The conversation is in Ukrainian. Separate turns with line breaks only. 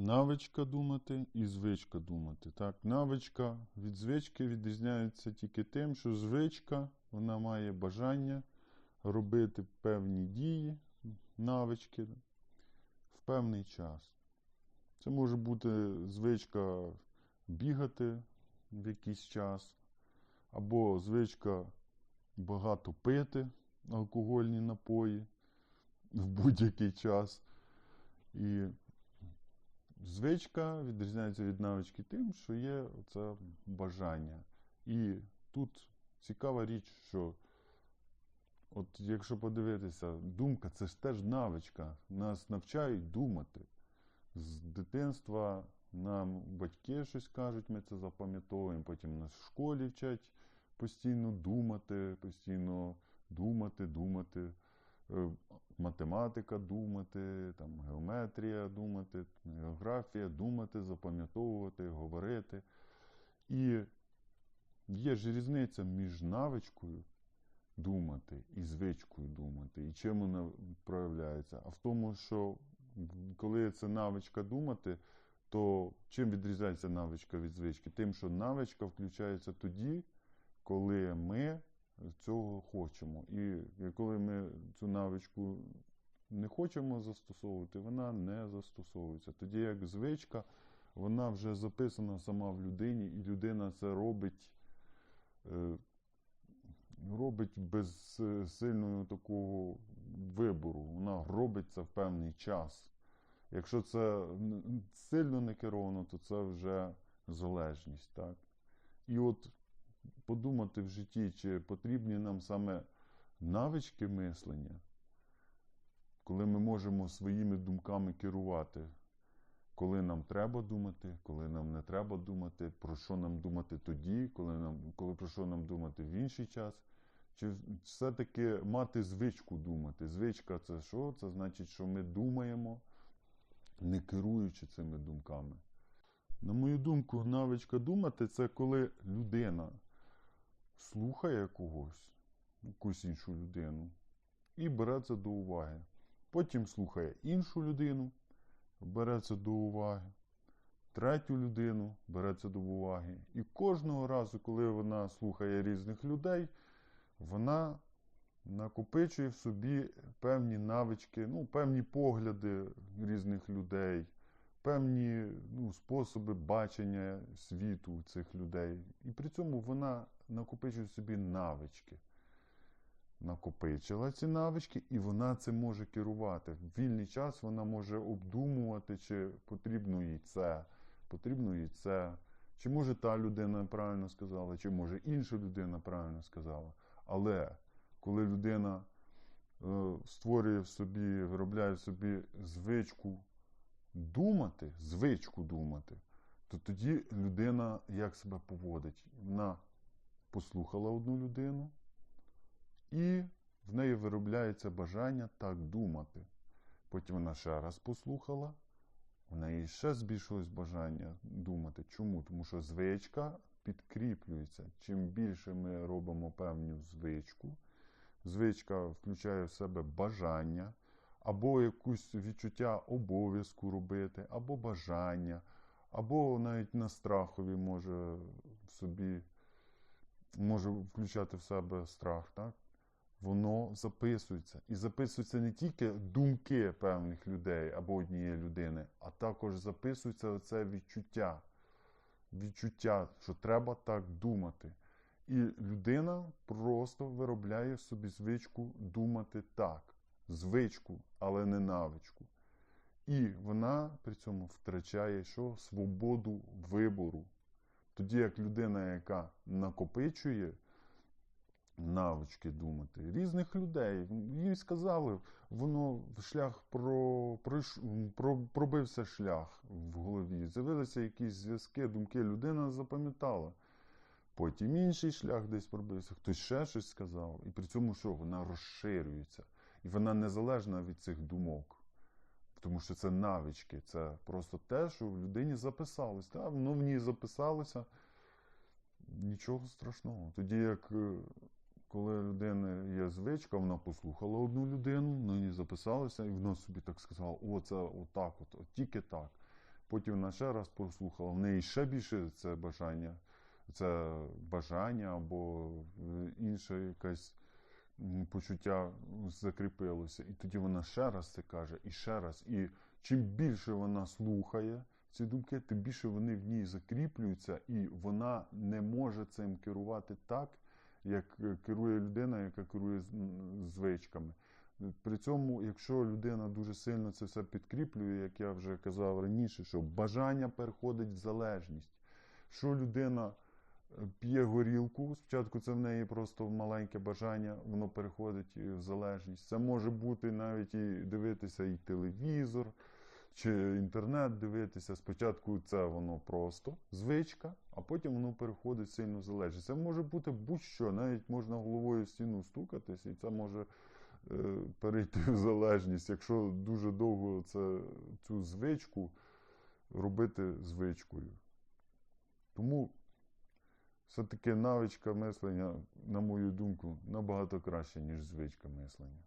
Навичка думати і звичка думати. Так, навичка від звички відрізняється тільки тим, що звичка вона має бажання робити певні дії, навички в певний час. Це може бути звичка бігати в якийсь час, або звичка багато пити алкогольні напої в будь-який час. І звичка відрізняється від навички тим, що є це бажання. І тут цікава річ, що от якщо подивитися, думка це ж теж навичка. Нас навчають думати. З дитинства нам батьки щось кажуть, ми це запам'ятовуємо, потім нас в школі вчать постійно думати, постійно думати, думати. Е, математика думати, там, геометрія думати, географія думати, запам'ятовувати, говорити. І є ж різниця між навичкою думати і звичкою думати. І чим вона проявляється? А в тому, що коли це навичка думати, то чим відрізняється навичка від звички? Тим, що навичка включається тоді, коли ми цього хочемо. І коли ми цю навичку не хочемо застосовувати, вона не застосовується. Тоді як звичка, вона вже записана сама в людині, і людина це робить. е, Робить без сильного такого вибору. Вона робить це в певний час. Якщо це сильно не керовано, то це вже залежність. Так? І от подумати в житті, чи потрібні нам саме навички мислення, коли ми можемо своїми думками керувати, коли нам треба думати, коли нам не треба думати, про що нам думати тоді, коли нам, коли про що нам думати в інший час. Чи все-таки мати звичку думати? Звичка це що? Це значить, що ми думаємо, не керуючи цими думками. На мою думку, навичка думати це коли людина слухає когось, якусь іншу людину, і бере це до уваги. Потім слухає іншу людину, бере це до уваги, третю людину бере це до уваги. І кожного разу, коли вона слухає різних людей, вона накопичує в собі певні навички, ну, певні погляди різних людей, певні ну, способи бачення світу цих людей. І при цьому вона накопичує собі навички. Накопичила ці навички, і вона цим може керувати. В вільний час вона може обдумувати, чи потрібно їй це, потрібно їй це. Чи може та людина правильно сказала, чи може інша людина правильно сказала. Але коли людина е, створює в собі, виробляє в собі звичку думати, звичку думати, то тоді людина як себе поводить? Вона послухала одну людину, і в неї виробляється бажання так думати. Потім вона ще раз послухала, в неї ще збільшилось бажання думати. Чому? Тому що звичка підкріплюється. Чим більше ми робимо певну звичку, звичка включає в себе бажання, або якусь відчуття обов'язку робити, або бажання, або навіть на страхові може в собі може включати в себе страх, так? Воно записується. І записуються не тільки думки певних людей або однієї людини, а також записується оце відчуття. Відчуття, що треба так думати. І людина просто виробляє собі звичку думати так. Звичку, але не навичку. І вона при цьому втрачає що? свободу вибору. Тоді як людина, яка накопичує навички думати, різних людей, їй сказали, воно шлях про, про, пробився шлях в голові. З'явилися якісь зв'язки, думки, людина запам'ятала. Потім інший шлях десь пробився, хтось ще щось сказав. І при цьому що? Вона розширюється. І вона незалежна від цих думок. Тому що це навички, це просто те, що в людині записалось. Та, воно в ній записалося нічого страшного. Тоді як коли людина є звичка, вона послухала одну людину, на ній записалася, і вона собі так сказала: о, це отак, от, от тільки так. потім вона ще раз послухала, в неї ще більше це бажання, це бажання або е, інше якесь м, почуття закріпилося. І тоді вона ще раз це каже, і ще раз. І чим більше вона слухає ці думки, тим більше вони в ній закріплюються, і вона не може цим керувати так, як е, керує людина, яка керує звичками. При цьому, якщо людина дуже сильно це все підкріплює, як я вже казав раніше, що бажання переходить в залежність. Що людина п'є горілку, спочатку це в неї просто маленьке бажання, воно переходить в залежність. Це може бути навіть і дивитися і телевізор, чи інтернет дивитися. Спочатку це воно просто звичка, а потім воно переходить в залежність. Це може бути будь-що, навіть можна головою в стіну стукатись, і це може е, перейти в залежність, якщо дуже довго це, цю звичку робити звичкою. Тому все-таки навичка мислення, на мою думку, набагато краще, ніж звичка мислення.